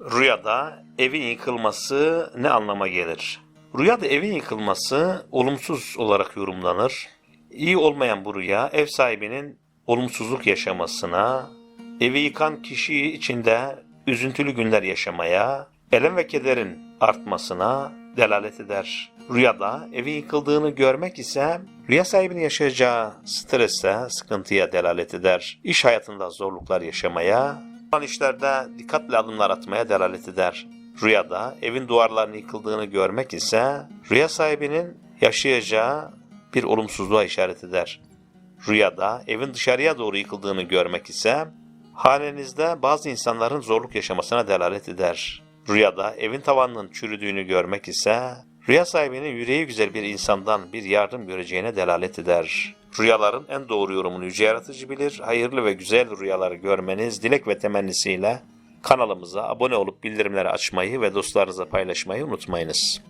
Rüyada evin yıkılması ne anlama gelir? Rüyada evin yıkılması olumsuz olarak yorumlanır. İyi olmayan bu rüya ev sahibinin olumsuzluk yaşamasına, evi yıkan kişi içinde üzüntülü günler yaşamaya, elem ve kederin artmasına delalet eder. Rüyada evin yıkıldığını görmek ise rüya sahibinin yaşayacağı strese, sıkıntıya delalet eder. İş hayatında zorluklar yaşamaya, olan işlerde dikkatli adımlar atmaya delalet eder. Rüyada evin duvarlarının yıkıldığını görmek ise rüya sahibinin yaşayacağı bir olumsuzluğa işaret eder. Rüyada evin dışarıya doğru yıkıldığını görmek ise hanenizde bazı insanların zorluk yaşamasına delalet eder. Rüyada evin tavanının çürüdüğünü görmek ise rüya sahibinin yüreği güzel bir insandan bir yardım göreceğine delalet eder. Rüyaların en doğru yorumunu yüce yaratıcı bilir. Hayırlı ve güzel rüyaları görmeniz dilek ve temennisiyle kanalımıza abone olup bildirimleri açmayı ve dostlarınızla paylaşmayı unutmayınız.